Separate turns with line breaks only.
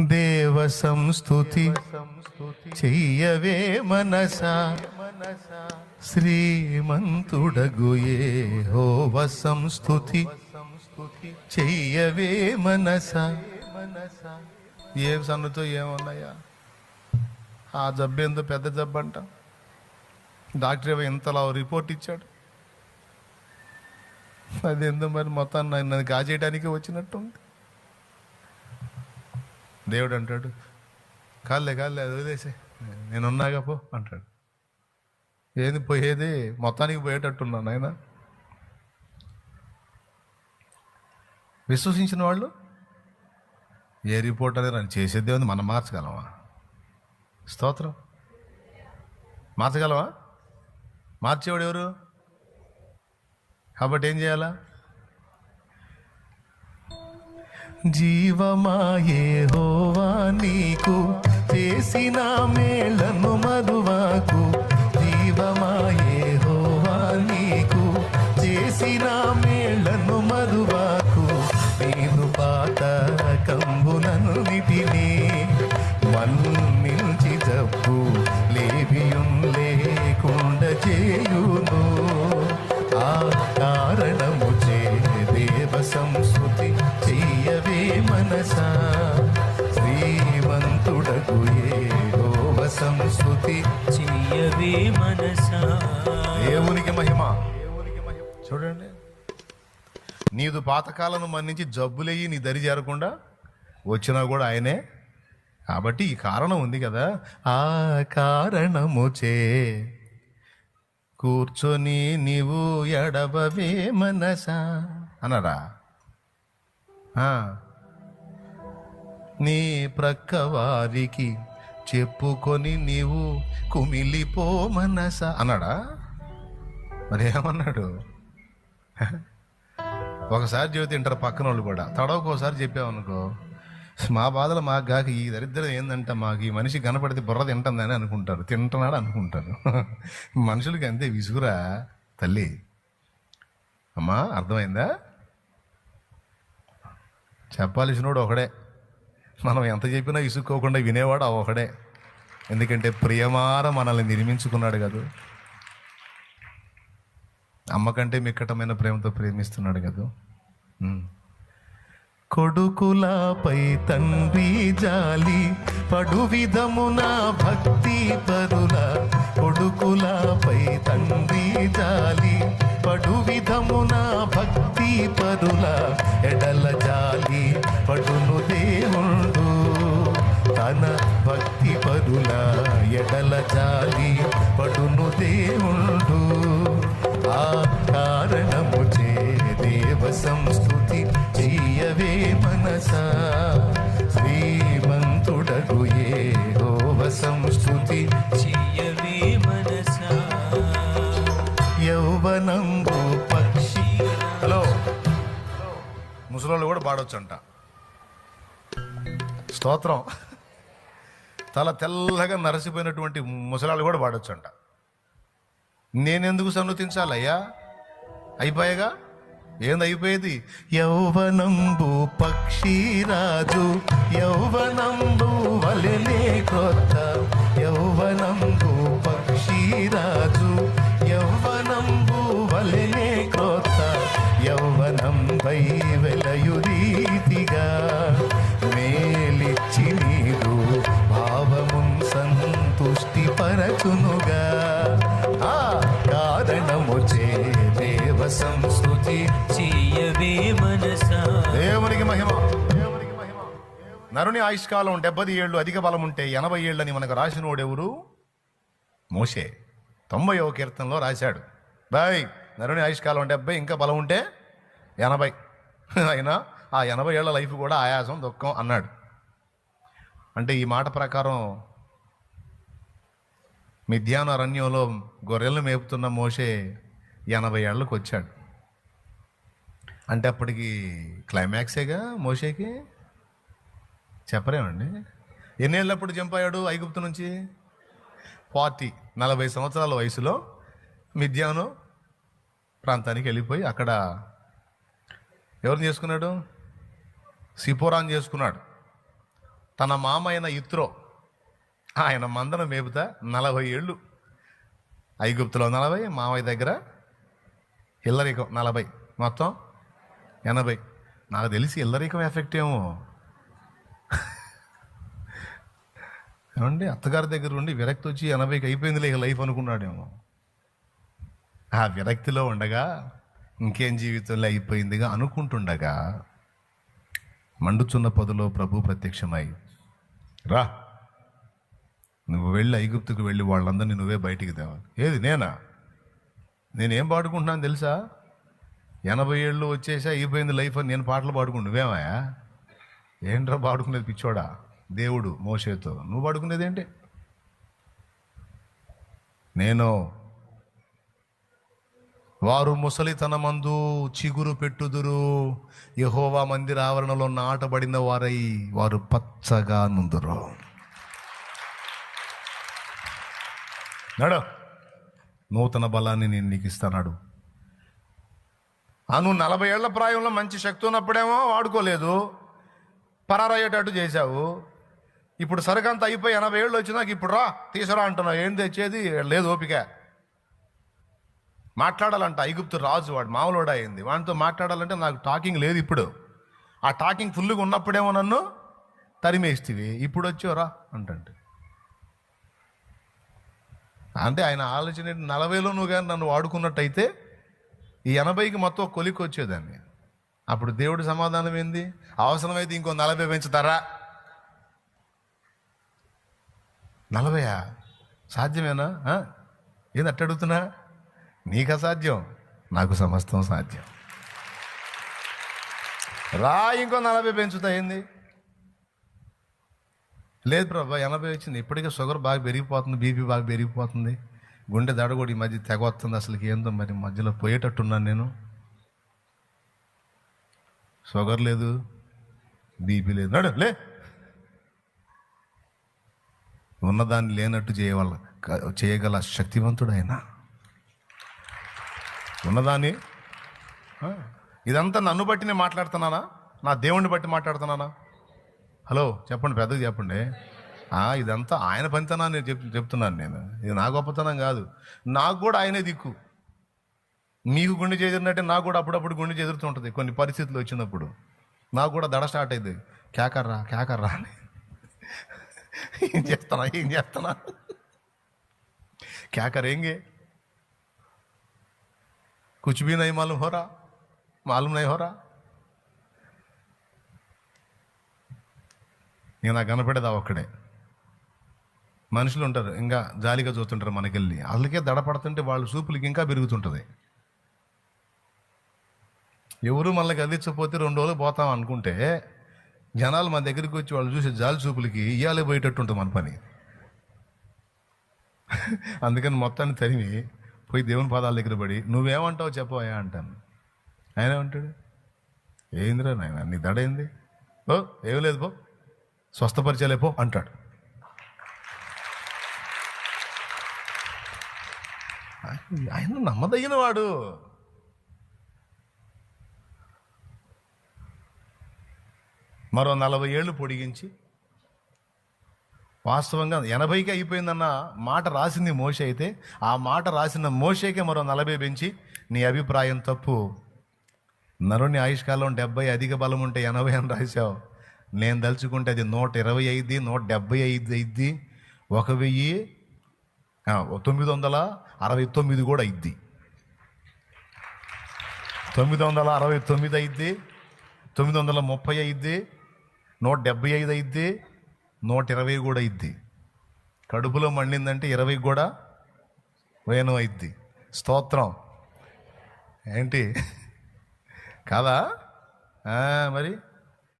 దేవ సంస్థుతి చెయ్యవే మనస. శ్రీమంతుడగు ఏ హోవ సంస్థుతి చెయ్యవే మనస. ఏ సన్నుతో ఏమన్నాయా? ఆ జబ్బు ఏందో పెద్ద జబ్బు అంట డాక్టర్ ఏమో ఇంతలా రిపోర్ట్ ఇచ్చాడు. అదేందో మరి మొత్తాన్ని నన్ను నన్ను వచ్చినట్టుంది. దేవుడు అంటాడు కాళ్ళే కాళ్ళే అది వదిలేసే నేనున్నాగా పో అంటాడు. ఏది పోయేది? మొత్తానికి పోయేటట్టున్నాను ఆయన విశ్వసించిన వాళ్ళు ఏ రిపోర్ట్ అనేది నన్ను చేసేదే ఉంది మనం మార్చగలమా? స్తోత్రం. మార్చగలవా? మార్చేవాడు ఎవరు? కాబట్టి ఏం చేయాలా? జీవమాయే హోవా నీకు. చేసిన మేళను మధువాకు జీవమాయే హోవా నీకు. చేసిన మనస శ్రీమంతుడకు ఏగోవ సంస్కృతి
చెయ్యవే మనసా.
దేవునికి మహిమ. చూడండి. నీదు పాతకాలను మన్నించి జబ్బులయ్యి నీ దరి చేరకుండా వచ్చినా కూడా ఆయనే. కాబట్టి ఈ కారణం ఉంది కదా. ఆ కారణము చే కూర్చొని నీవు ఎడబవే మనసా. అన్నారా? ఆ. నీ ప్రక్క వారికి చెప్పుకొని నీవు కుమిలిపో మనస. అన్నాడా? మరి ఏమన్నాడు? ఒకసారి చెబితే తింటారు పక్కన వాళ్ళు కూడా తడవకోసారి చెప్పామనుకో మా బాధలు మాకు కాక ఈ దరిద్రం ఏందంట మాకు? ఈ మనిషి కనపడితే బుర్ర తింటుందని అనుకుంటారు. తింటున్నాడు అనుకుంటారు. మనుషులకి అంతే విసుగురా తల్లి. అమ్మా అర్థమైందా? చెప్పాల్సినోడు ఒకడే. మనం ఎంత చెప్పినా ఇసుక్కోకుండా వినేవాడు ఆ ఒకడే ఎందుకంటే ప్రియమార మనల్ని నిర్మించుకున్నాడు కదా. అమ్మకంటే మిక్కటమైన ప్రేమతో ప్రేమిస్తున్నాడు కదా. కొడుకులపై తండ్రి జాలి పడు విధమున భక్తి పరుల. కొడుకులపై తండ్రి జాలి పడు విధమున భక్తి పరుల. ఎడల జాలి భక్తి ఎడల జాలి పడును దేవుడు ఆ కారణము చే దేవ సంస్కృతి చెయ్యవే మనస. శ్రీమంతుడగు ఏ హోవ సంస్కృతి
చెయ్యవే మనస.
యౌవనంబు పక్షి. హలో. ముసలోళ్ళు కూడా పాడొచ్చంట. స్తోత్రం. తల తెల్లగా నరసిపోయినటువంటి ముసలాళ్ళు కూడా వాడొచ్చంట. నేనెందుకు సన్నతించాలయ్యా అయిపోయాగా ఏంది అయిపోయేది యౌవనంబు పక్షిరాజు యౌవనంబు వలెనే క్రొత్త యౌవనంబు పక్షిరాజు యౌవనంబు వలనే క్రొత్త యౌవనం వై సంస్కృతి
చెయ్యవే మనసా.
దేవునికి మహిమ. నరుని ఆయుష్కాలం డెబ్బది ఏళ్ళు అధిక బలం ఉంటే ఎనభై ఏళ్ళని మనకు రాసినోడెవరు మోషే. తొంభైవ కీర్తనలో రాశాడు. బాయ్ నరుని ఆయుష్కాలం డెబ్బై ఇంకా బలం ఉంటే ఎనభై. అయినా ఆ ఎనభై ఏళ్ళ లైఫ్ కూడా ఆయాసం దుఃఖం అన్నాడు. అంటే ఈ మాట ప్రకారం మిథ్యాన అరణ్యంలో గొర్రెలను మేపుతున్న మోషే ఎనభై ఏళ్ళకి వచ్చాడు అంటే అప్పటికి క్లైమాక్సేగా మోషేకి? చెప్పరేమండి ఎన్నేళ్ళప్పుడు అయ్యాడు ఐగుప్తు నుంచి? ఫార్టీ నలభై సంవత్సరాల వయసులో మిథ్యాను ప్రాంతానికి వెళ్ళిపోయి అక్కడ ఎవరిని చేసుకున్నాడు? సిపోరాన్ చేసుకున్నాడు. తన మామ అయిన ఇత్రో ఆయన మందను మేపుతా నలభై ఏళ్ళు. ఐగుప్తులో నలభై మామయ్య దగ్గర ఇల్లరికం నలభై. మొత్తం ఎనభై. నాకు తెలిసి ఇల్లరికం ఎఫెక్ట్ ఏమో. ఏమండి? అత్తగారి దగ్గర ఉండి విరక్తి వచ్చి ఎనభైకి అయిపోయిందిలే ఇక లైఫ్ అనుకున్నాడేమో. ఆ విరక్తిలో ఉండగా ఇంకేం జీవితంలో అయిపోయిందిగా అనుకుంటుండగా మండుచున్న పొదలో ప్రభు ప్రత్యక్షమై రా నువ్వు వెళ్ళి ఐగుప్తుకు వెళ్ళి వాళ్ళందరినీ నువ్వే బయటికి తేవాలి. ఏది నేనా? నేనేం పాడుకుంటున్నాను తెలుసా? ఎనభై ఏళ్ళు వచ్చేసా అయిపోయింది లైఫ్ అని నేను పాటలు పాడుకుంటు. నువ్వేమయ్యా? ఏంట్రా పాడుకునేది పిచ్చోడా? దేవుడు మోసేతో నువ్వు పాడుకునేది ఏంటి? నేను వారు ముసలితనమందు చిగురు పెట్టుదురు. యహోవా మందిర ఆవరణలో నాటబడిన వారై వారు పచ్చగా నుందురు. నడు. నూతన బలాన్ని నేను నీకు ఇస్తానాడు. అను నువ్వు నలభై ఏళ్ళ ప్రాయంలో మంచి శక్తి ఉన్నప్పుడేమో వాడుకోలేదు. పరారయ్యేటట్టు చేశావు. ఇప్పుడు సరికంత అయిపోయి ఎనభై ఏళ్ళు వచ్చినాక ఇప్పుడు రా తీసురా అంటున్నావు ఏం తెచ్చేది? లేదు ఓపిక. మాట్లాడాలంట. ఐగుప్తు రాజు వాడు మామూలుడు అయింది. వాడితో మాట్లాడాలంటే నాకు టాకింగ్ లేదు ఇప్పుడు. ఆ టాకింగ్ ఫుల్గా ఉన్నప్పుడేమో నన్ను తరిమేస్తివి. ఇప్పుడు వచ్చావురా అంటే అంటే ఆయన ఆలోచన నలభైలోనూ నలభైలో కానీ నన్ను వాడుకున్నట్టయితే ఈ ఎనభైకి మొత్తం కొలికి వచ్చేదాన్ని. అప్పుడు దేవుడి సమాధానం ఏంది? అవసరమైతే ఇంకో నలభై పెంచుతారా? నలభయా? సాధ్యమేనా? ఏది అట్ట అడుగుతున్నా? నీకు అసాధ్యం నాకు సమస్తం సాధ్యం. రా ఇంకో నలభై పెంచుతా ఏంది? లేదు ప్రభా ఎనభై వచ్చింది. ఇప్పటికే షుగర్ బాగా పెరిగిపోతుంది బీపీ బాగా పెరిగిపోతుంది. గుండె దడ కూడా ఈ మధ్య తెగ వస్తుంది అసలు ఏందో మరి మధ్యలో పోయేటట్టున్నాను నేను. షుగర్ లేదు బీపీ లేదు. నడు లే. ఉన్నదాన్ని లేనట్టు చేయగల చేయగల శక్తివంతుడు ఆయన. ఉన్నదాన్ని ఇదంతా నన్ను బట్టి నేను మాట్లాడుతున్నానా? నా దేవుణ్ణి బట్టి మాట్లాడుతున్నానా? హలో చెప్పండి పెద్దది చెప్పండి. ఇదంతా ఆయన పనితనా నేను చెప్ చెప్తున్నాను నేను. ఇది నా గొప్పతనం కాదు. నాకు కూడా ఆయనే దిక్కు. మీకు గుండె చేదిరినట్టే నాకు కూడా అప్పుడప్పుడు గుండె చేదురుతుంటుంది కొన్ని పరిస్థితులు వచ్చినప్పుడు. నాకు కూడా దడ స్టార్ట్ అయింది. కేకర్రా కేకర్రా అని. ఏం చేస్తున్నా ఏం చేస్తున్నా? కేకర్ ఏంగే? కూచిబీ నై మాలూమ్ హోరా? మాలూమ్ నై హోరా? ఇంకా నాకు కనపడేది ఒక్కడే. మనుషులు ఉంటారు ఇంకా జాలిగా చూస్తుంటారు మనకెళ్ళి. వాళ్ళకే దడ పడుతుంటే వాళ్ళ చూపులకి ఇంకా పెరుగుతుంటుంది. ఎవరు మనకి అందించకపోతే రెండు రోజులు పోతాం అనుకుంటే జనాలు మన దగ్గరికి వచ్చి వాళ్ళు చూసే జాలి చూపులకి ఇయ్యాలే పోయేటట్టు ఉంటుంది మన పని. అందుకని మొత్తాన్ని తరిమి పోయి దేవుని పాదాల దగ్గర పడి నువ్వేమంటావు చెప్పవా అంటాను. ఆయన ఏమంటాడు? ఏందిరా నాయన నీ దడ ఏంది? ఓ ఏం లేదు పో. స్వస్థపరిచలేపో అంటాడు. ఆయన- నమ్మదగిన వాడు మరో నలభై ఏళ్ళు పొడిగించి వాస్తవంగా ఎనభైకి అయిపోయిందన్న మాట రాసింది మోష అయితే ఆ మాట రాసిన మోషేకే మరో నలభై పెంచి నీ అభిప్రాయం తప్పు. నరుని ఆయుష్కాలం డెబ్బై అధిక బలం ఉంటే ఎనభై అని రాశావు. నేను తలుచుకుంటే అది నూట ఇరవై ఐదు నూట డెబ్బై ఐదు అయింది ఒక వెయ్యి తొమ్మిది వందల అరవై తొమ్మిది కూడా అయింది తొమ్మిది వందల అరవై తొమ్మిది అయింది తొమ్మిది వందల ముప్పై అయింది నూట డెబ్బై ఐదు అయింది నూట ఇరవై కూడా అయింది కడుపులో మండిందంటే ఇరవై కూడా వేణు అయింది స్తోత్రం. ఏంటి? కాదా? మరి?